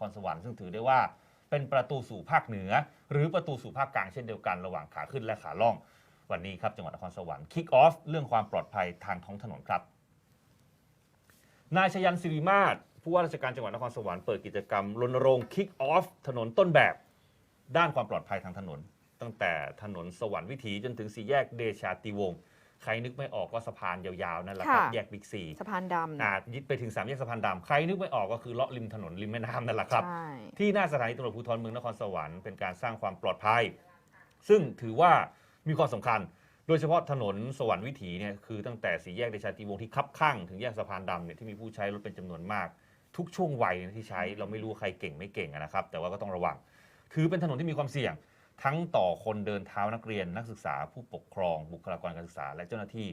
ครสวรรค์ซึ่งถือได้ว่าเป็นประตูสู่ภาคเหนือ หรือประตูสู่ภาคกลางเช่นเดียวกันระหว่างขาขึ้นและขาล่อง วันนี้ครับจังหวัดนครสวรรค์คิกออฟเรื่องความปลอดภัยทางท้องถนนครับ นายชยันศิริมาศผู้ว่าราชการจังหวัดนครสวรรค์เปิดกิจกรรมรณรงค์คิกออฟถนนต้นแบบ ด้านความปลอดภัยทางถนน ตั้งแต่ถนนสวรรค์วิถีจนถึงสี่แยกเดชาติวงศ์ ใครนึกไม่ออกก็สะพานยาวๆนั่นแหละครับ ค่ะ แยกบิ๊กซีสะพานดำอาจยึดไปถึงสามแยกสะพานดำใครนึกไม่ออกก็คือเลาะริมถนนริมแม่น้ำนั่นแหละครับ ใช่ที่หน้าสถานีตำรวจภูธรเมืองนครสวรรค์เป็นการสร้างความปลอดภัย ซึ่งถือว่ามีความสำคัญ โดยเฉพาะถนนสวรรค์วิถีเนี่ยคือตั้งแต่สี่แยกเดชาติวงศ์ที่คับข้างถึงแยกสะพานดำเนี่ยที่มีผู้ใช้รถเป็นจำนวนมาก ทุกช่วงวัยที่ใช้เราไม่รู้ใครเก่งไม่เก่งอะนะครับ แต่ว่าก็ต้องระวัง ถือเป็นถนนที่มีความเสี่ยง ทั้งต่อคนเดินเท้านักเรียนนักศึกษาผู้ปกครองบุคลากรการศึกษา และเจ้าหน้าที่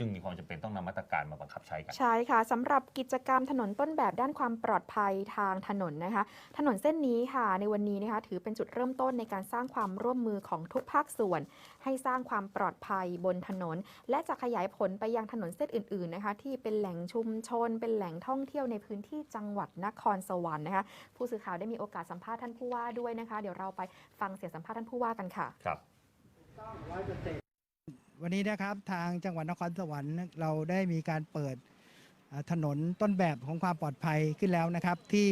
จึงมีความจำเป็นต้องนำมาตรการมาบังคับใช้กัน ใช่ค่ะสำหรับกิจกรรมถนนต้นแบบด้านความปลอดภัยทางถนนนะคะ ถนนเส้นนี้ค่ะ ในวันนี้นะคะถือเป็นจุดเริ่มต้นในการสร้างความร่วมมือของทุกภาคส่วน ให้สร้างความปลอดภัยบนถนน และจะขยายผลไปยังถนนเส้นอื่นๆนะคะ ที่เป็นแหล่งชุมชน เป็นแหล่งท่องเที่ยวในพื้นที่จังหวัดนครสวรรค์นะคะผู้สื่อข่าวได้มีโอกาสสัมภาษณ์ท่านผู้ว่าด้วยนะคะ เดี๋ยวเราไปฟังเสียงสัมภาษณ์ท่านผู้ว่ากันค่ะ ครับ วันนี้นะครับทางจังหวัดนครสวรรค์เราได้มีการเปิดถนนต้นแบบของความปลอดภัยขึ้นแล้วนะครับ ที่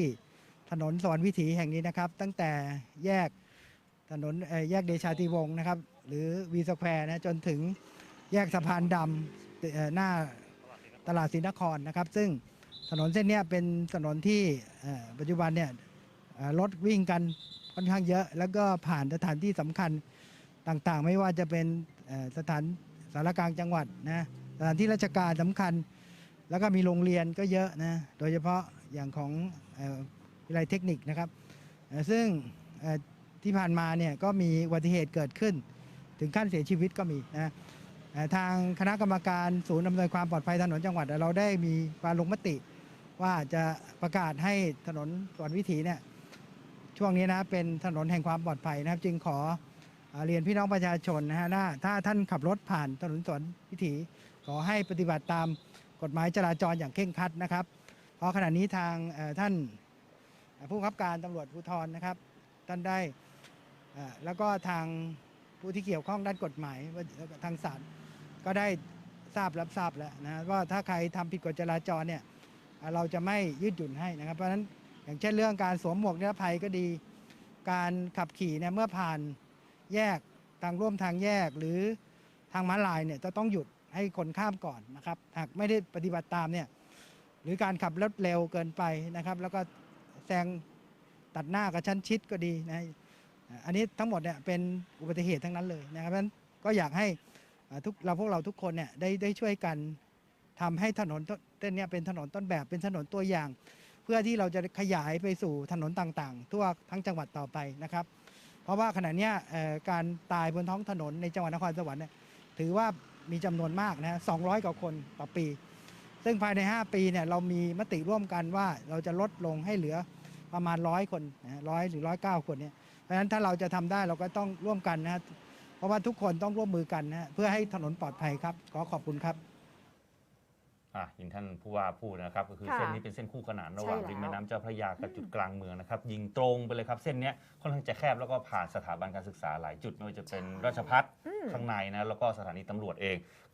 ถนนสวรรค์วิถีแห่งนี้นะครับ ตั้งแต่แยกถนนแยกเดชาติวงศ์นะครับ หรือวีสแควร์นะจนถึงแยกสะพานดำหน้าตลาดศรีนครนะครับ ซึ่งถนนเส้นนี้เป็นถนนที่ปัจจุบันเนี่ยรถวิ่งกันค่อนข้างเยอะ แล้วก็ผ่านสถานที่สำคัญ ต่างๆ ไม่ว่าจะเป็นสถานสารกลางจังหวัดนะสถานที่ราชการสำคัญ แล้วก็มีโรงเรียนก็เยอะนะโดยเฉพาะอย่างของวิทยาลัยเทคนิคนะครับ ซึ่งที่ผ่านมาเนี่ยก็มีอุบัติเหตุเกิดขึ้น ถึงขั้นเสียชีวิตก็มีนะทางคณะกรรมการศูนย์อำนวยความปลอดภัยถนนจังหวัด เราได้มีการลงมติ ว่าจะประกาศให้ถนนสวนวิถีเนี่ยช่วงนี้นะเป็นถนนแห่งความปลอดภัยนะครับ จึงขอ อ่อเรียนพี่น้องประชาชนนะฮะถ้าถ้าท่านขับรถผ่านถนนสวนวิถีขอให้ปฏิบัติตามกฎหมายจราจรอย่างเคร่งครัดนะครับ เพราะขณะนี้ทางเอ่อท่านผู้บังคับการตำรวจภูธรนะครับ ท่านได้เอ่อแล้วก็ทางผู้ที่เกี่ยวข้องด้านกฎหมายว่าทางศาลก็ได้ทราบรับทราบแล้วนะว่าถ้าใครทำผิดกฎจราจรเนี่ยเอ่อเราจะไม่ยืดหยุ่นให้นะครับ เพราะฉะนั้นอย่างเช่นเรื่องการสวมหมวกนิรภัยก็ดี การขับขี่เนี่ยเมื่อผ่าน แยกทางร่วมทางแยกหรือทางม้าลายเนี่ยจะต้องหยุดให้คนข้ามก่อนนะครับ หากไม่ได้ปฏิบัติตามเนี่ยหรือการขับรถเร็วเกินไปนะครับ แล้วก็แซงตัดหน้ากระชั้นชิดก็ดีนะอันนี้ทั้งหมดเนี่ยเป็นอุบัติเหตุทั้งนั้นเลยนะครับเพราะฉะนั้นก็อยากให้ทุกเราพวกเราทุกคนเนี่ยได้ได้ช่วยกันทำให้ถนนเส้นนี้เป็นถนนต้นแบบเป็นถนนตัวอย่าง เพื่อที่เราจะขยายไปสู่ถนนต่างๆ ทั่วทั้งจังหวัดต่อไปนะครับ เพราะว่าขณะนี้การตายบนท้องถนนในจังหวัดนครสวรรค์เนี่ยถือว่ามีจำนวนมากนะ200กว่าคนต่อปี ซึ่งภายใน 5 ปีเนี่ยเรามีมติร่วมกันว่าเราจะลดลงให้เหลือประมาณร้อยคนร้อยหรือร้อยเก้าคนเนี่ย เพราะฉะนั้นถ้าเราจะทำได้เราก็ต้องร่วมกันนะเพราะว่าทุกคนต้องร่วมมือกันนะเพื่อให้ถนนปลอดภัยครับ ขอขอบคุณครับ อะยิงท่านผู้ว่าพูดนะครับ ก็คือค่ะเส้นนี้เป็นเส้นคู่ขนานระหว่างใช่แล้ว ริมแม่น้ำเจ้าพระยากับจุดกลางเมืองนะครับ ยิงตรงไปเลยครับ เส้นเนี้ยค่อนข้างจะแคบแล้วก็ผ่านสถาบันการศึกษาหลายจุดไม่ว่าจะเป็นราชพัฒอืมข้างในนะแล้วก็สถานีตำรวจเอง